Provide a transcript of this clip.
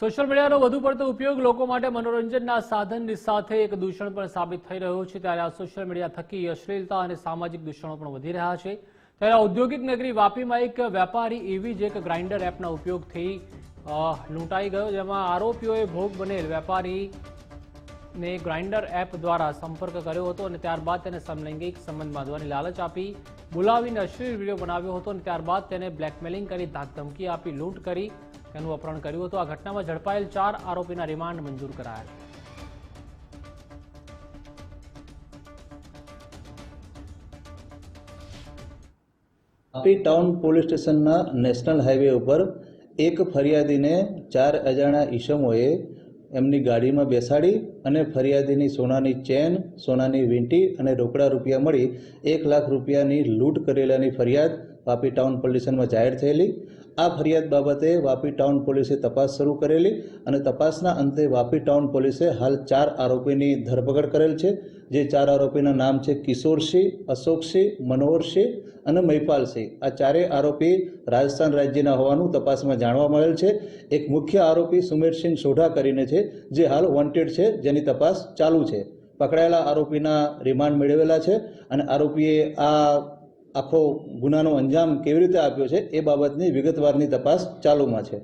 Social મીડિયાનો વધુ પડતો ઉપયોગ લોકો માટે મનોરંજનના સાધનની સાથે એક દૂષણ પણ સાબિત થઈ રહ્યો છે. ત્યારે આ સોશિયલ મીડિયા થકી અશ્લીલતા અને સામાજિક દૂષણો પણ વધી રહ્યા છે. ત્યારે ઔદ્યોગિક નગરી વાપીમાં એક વેપારી એવી જ એક ગ્રાઇન્ડર એપના ઉપયોગથી લૂંટાઈ ગયો, જેમાં આરોપીઓએ ભોગ બનેલ વેપારી ને ગ્રાઇન્ડર એપ દ્વારા સંપર્ક કર્યો હતો અને ત્યારબાદ તેને સમલૈંગિક સંબંધ બાંધવાની લાલચ આપી, બોલાવીને અશ્લીલ વીડિયો બનાવ્યો હતો અને ત્યારબાદ તેને બ્લેકમેલિંગ કરી ધાકધમકી આપી, લૂંટ કરી, તેનું અપહરણ કર્યું હતું. આ ઘટનામાં ઝડપાયેલ ચાર આરોપીના રિમાન્ડ મંજૂર કરાયા. તાપી ટાઉન પોલીસ સ્ટેશનના નેશનલ હાઈવે ઉપર એક ફરિયાદીને ચાર અજાણ્યા ઈસમોએ એમની ગાડીમાં બેસાડી અને ફરિયાદીની સોનાની ચેન, સોનાની વીંટી અને રોકડા રૂપિયા મળી એક લાખ રૂપિયાની લૂંટ કરેલાની ફરિયાદ વાપી ટાઉન પોલીસ જાહેર થયેલી. આ ફરિયાદ બાબતે વાપી ટાઉન પોલીસે તપાસ શરૂ કરેલી અને તપાસના અંતે વાપી ટાઉન પોલીસે હાલ ચાર આરોપીની ધરપકડ કરેલ છે. જે ચાર આરોપીના નામ છે કિશોરસિંહ, અશોકસિંહ, મનોહરસિંહ અને મહિપાલસિંહ આ ચારેય આરોપી રાજસ્થાન રાજ્યના હોવાનું તપાસમાં જાણવા મળેલ છે. એક મુખ્ય આરોપી સુમેરસિંહ સોઢા કરીને છે, જે હાલ વોન્ટેડ છે, જેની તપાસ ચાલુ છે. પકડાયેલા આરોપીના રિમાન્ડ મેળવેલા છે અને આરોપીએ આ આખો ગુનાનો અંજામ કેવી રીતે આપ્યો છે એ બાબતની વિગતવારની તપાસ ચાલુમાં છે.